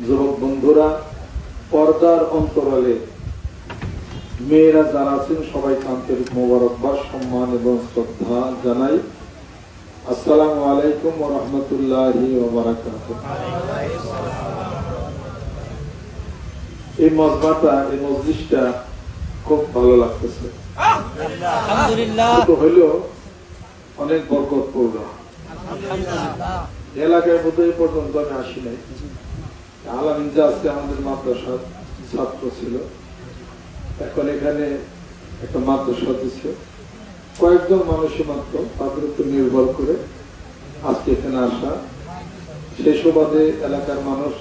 যুবক বন্ধুরা পর্দার অন্তরালে মেয়েরা যারা আছেন সবাইকে আন্তরিক মোবারকবাদ সম্মান এবং শ্রদ্ধা জানাই। আসসালামু আলাইকুম রাহমাতুল্লাহি এই মজমাটা এই মজলিসটা খুব ভালো লাগতেছে। হইলেও অনেক বরকত পূর্ণ এলাকায় এই পর্যন্ত আমি আসি নাই। আলামিন আজকে আমাদের মাদ্রাসার ছাত্র ছিল, এখন এখানে একটা মাদ্রাসা দিচ্ছে কয়েকজন মানুষই মাত্র তাদের উপর নির্ভর করে আজকে এখানে আসা। সেই সুবাদে এলাকার মানুষ,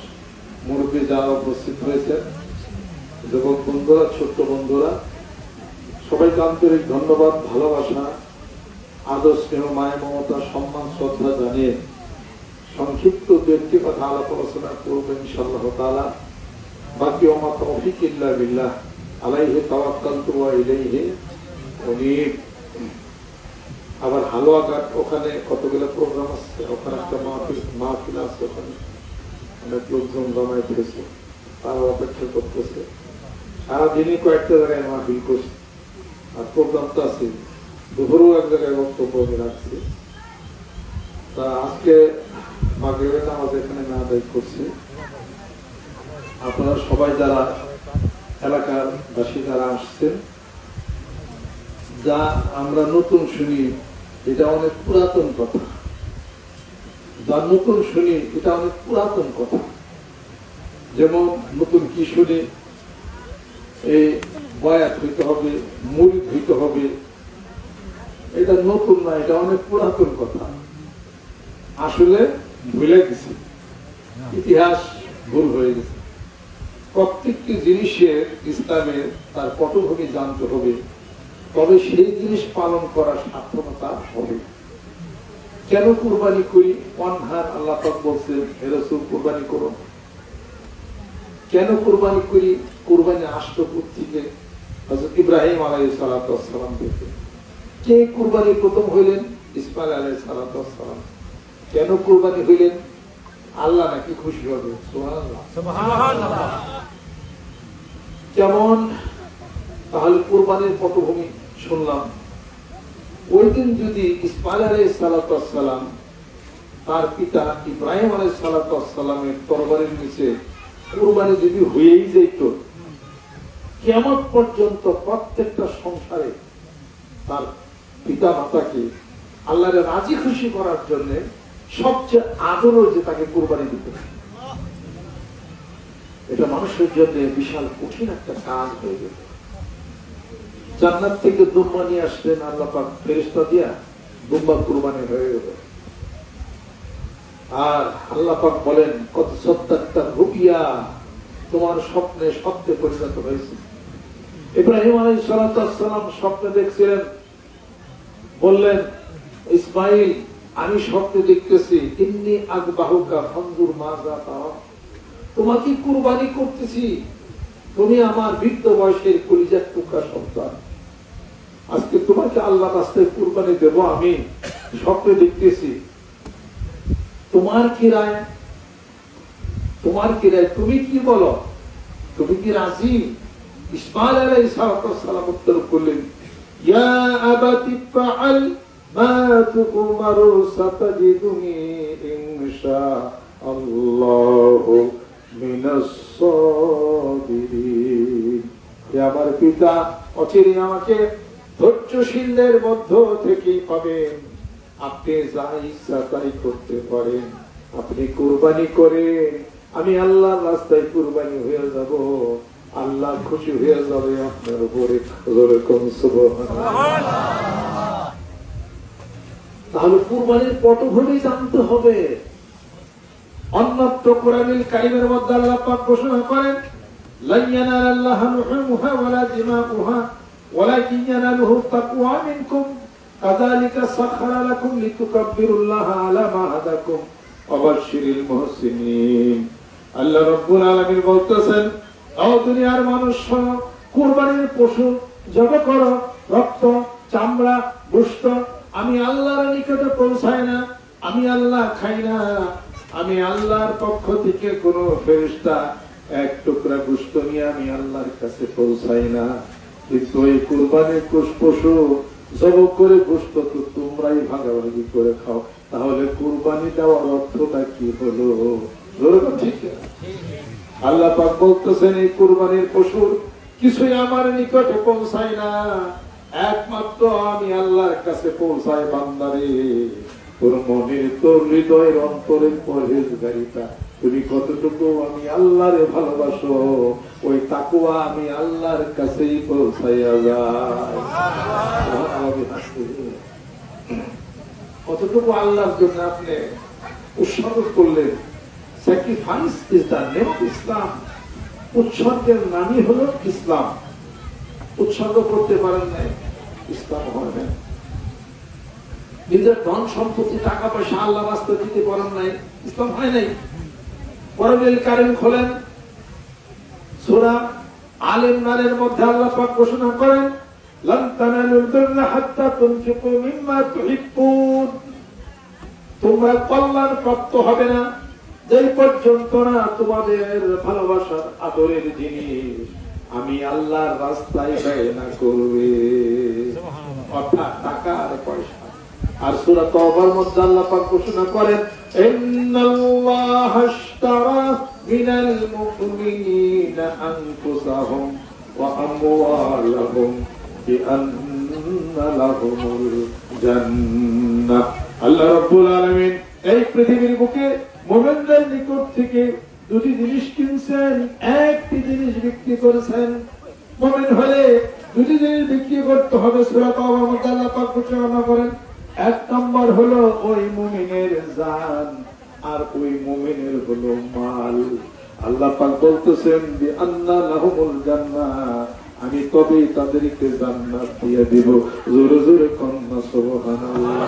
মুরব্বী যারা উপস্থিত হয়েছে যুবক বন্ধুরা, ছোট্ট বন্ধুরা, সবাইকে আন্তরিক ধন্যবাদ, ভালোবাসা, আদর, স্নেহ, মায়, মমতা, সম্মান, শ্রদ্ধা জানিয়ে সংক্ষিপ্ত ব্যক্তি কথা আলাপ আলোচনা করবেন ইনশাআল্লাহ তাআলা। বাকি ওমা তৌফিক ইল্লা বিল্লাহ। আলাইহি ওয়া উনীব। আবার হালুয়াঘাট ওখানে কতগুলো প্রোগ্রাম আছে? ওখানে একটা মাহফিল মাহফিল আছে ওখানে। অনেক লোকজন জমায় হয়েছে তারা অপেক্ষা করতেছে। সারাদিনই কয়েকটা জায়গায় মাহফিল করছে। আর প্রোগ্রাম তো আছে। দুপুরেও এক জায়গায় বক্তব্য রাখছি। তা আজকে মাগরিবের নামাজ এখানে না আদায় করছি। আপনারা সবাই যারা এলাকার বাসী যারা আসছেন, যা আমরা নতুন শুনি, এটা অনেক পুরাতন কথা। যা নতুন শুনি, এটা অনেক পুরাতন কথা। যেমন নতুন কি শুনি এই বয়াত হইতে হবে মুড়ি হইতে হবে। এটা নতুন না, এটা অনেক পুরাতন কথা। আসলে ভুলে গেছি। ইতিহাস ভুল হয়ে গেছে। প্রত্যেকটি জিনিসের ইসলামের তার পটভূমি জানতে হবে। তবে সেই জিনিস পালন করার সার্থকতা হবে। কেন কুরবানি করি? অনহার আল্লাহ পাক বলছেন হেরসুল কুরবানি করো। কেন কুরবানি করি? কুরবানি আসলো থেকে? হযরত ইব্রাহিম আলাইহিস সালাতু ওয়াসসালাম থেকে কে কুরবানি প্রথম হইলেন? ইসমাইল আলাইহিস সালাতু ওয়াসসালাম কেন কুরবানি হইলেন আল্লাহ নাকি খুশি হবে? সুবহানাল্লাহ। তাহলে কোরবানির পটভূমি শুনলাম। ওই দিন যদি ইসমাইল আলাই সালাতাম তার পিতা ইব্রাহিম আলাই সালাতামের তরবারির নিচে কোরবানি যদি হয়েই যেত কেমন পর্যন্ত প্রত্যেকটা সংসারে তার পিতা মাতাকে আল্লাহরে রাজি খুশি করার জন্য সবচেয়ে আদরও যে তাকে কোরবানি দিতে এটা মানুষের জন্য বিশাল কঠিন একটা কাজ হয়ে গেল। জান্নাত থেকে দুম্বা নিয়ে আসলেন আল্লাহ পাক ফেরিস্তা দিয়া দুম্বা কুরবানি হয়ে গেল। আর আল্লাহ পাক বলেন কত সত্যাত্তার রুকিয়া তোমার স্বপ্নে সত্যে পরিণত হয়েছে। ইব্রাহিম আলাই সালাম স্বপ্নে দেখছিলেন। বললেন, ইসমাইল আমি স্বপ্নে দেখতেছি, ইন্নি আগ বাহুকা ফন্দুর মাজা তাওয়া তোমাকে কুরবানি করতেছি। তুমি আমার বৃদ্ধ বয়সের কলিজার টুকরা সন্তান। আজকে তোমাকে আল্লাহ রাস্তায় কুরবানি দেব, আমি স্বপ্নে দেখতেছি। তোমার কি রায় তোমার কি রায় তুমি কি বলো? তুমি কি রাজি? ইসমাইল আলাই সালাম উত্তর করলেন, ইয়া আবাতি ফাআল আমার পিতা, অচিরে আমাকে ধৈর্যশীলদের মধ্য থেকেই পাবেন। আপনি যা ইচ্ছা তাই করতে পারেন। আপনি কুরবানি করে আমি আল্লাহ রাস্তায় কুরবানি হয়ে যাব। আল্লাহ খুশি হয়ে যাবে আপনার উপরে। তাহলে কুরবানির পটভূমি জানতে হবে। অন্যত্র কোরআনুল কারিমের মধ্যে আল্লাহ পাক ঘোষণা করেন, লান ইয়ানালাল্লাহা লুহুমুহা ওয়ালা তাকওয়া মিনকুম, কাযালিকা লাকুম লিতুকাব্বিরুল্লাহা আলা মা হাদাকুম মুহসিনিন। আল্লাহ রাব্বুল আলামিন বলতেছেন দুনিয়ার মানুষ কুরবানির পশু জব করো, রক্ত, চামড়া গোশত আমি আল্লাহর নিকটে পৌঁছাই না, আমি আল্লাহ খাই না। আমি আল্লাহর পক্ষ থেকে কোন ফেরিস্তা এক টুকরা গুস্ত নিয়ে আমি আল্লাহর কাছে পৌঁছাই না। কিন্তু এই কুরবানির পশু জব করে গোস্ত তো তোমরাই ভাগাভাগি করে খাও। তাহলে কুরবানি দেওয়ার অর্থটা কি হলো? ঠিক? আল্লাহ পাক বলতেছেন, এই কুরবানির পশুর কিছুই আমার নিকটে পৌঁছায় না। একমাত্র আমি আল্লাহর কাছে পৌঁছাই, বান্দারে। তোর মনের তোর হৃদয়ের অন্তরের পরহেজগারিতা। তুমি কতটুকু আমি আল্লাহরে ভালোবাসো, ওই তাকুয়া আমি আল্লাহর কাছেই পৌঁছাইয়া যায়। কতটুকু আল্লাহর জন্য আপনি উৎসর্গ করলেন? Sacrifice is the name Islam উৎসর্গের নামই হলো ইসলাম। উৎসর্গ করতে পারেন নাই। ইসলাম হয় না নিজের ধন সম্পত্তি, টাকা পয়সা আল্লাহ রাস্তা দিতে পারেন নাই। ইসলাম হয় নাই। পরবিল কারেন্ট খোলেন। আলেম নারের মধ্যে আল্লাহ পাক ঘোষণা করেন তোমরা কল্যাণ প্রাপ্ত হবে না। যেই পর্যন্ত না তোমাদের ভালোবাসার আদরের জিনিস। আমি আল্লাহর রাস্তায় ব্যয় না করবে অর্থাৎ টাকা আর পয়সা। আর সূরা তওবার মধ্যে আল্লাহ পাক ঘোষণা করেন ইন্নাল্লাহ আশতারা মিনাল মুমিনিনা আনফুসাহুম ওয়া আমওয়ালাহুম বিআন্না লাহুমুল জান্নাহ। আল্লাহ রাব্বুল আলামিন এই পৃথিবীর বুকে মুমিনদের নিকট থেকে দুটি জিনিস কিনছেন, একটি জিনিস বিক্রি করেছেন, মুমিন হলে দুটি জিনিস বিক্রি করতে হবে, সূরা তাওবার আল্লাহ পাক ঘোষণা করেন। এক নম্বর হলো ওই মুমিনের জান, আর ওই মুমিনের হলো মাল। আল্লাহ পাক বলতেছেন, বি আন্না লাহুমুল জান্নাহ আমি তবেই তাদেরকে জান্নাত দিয়ে দিব। জোরে জোরে কন্যা, সুবহানাল্লাহ।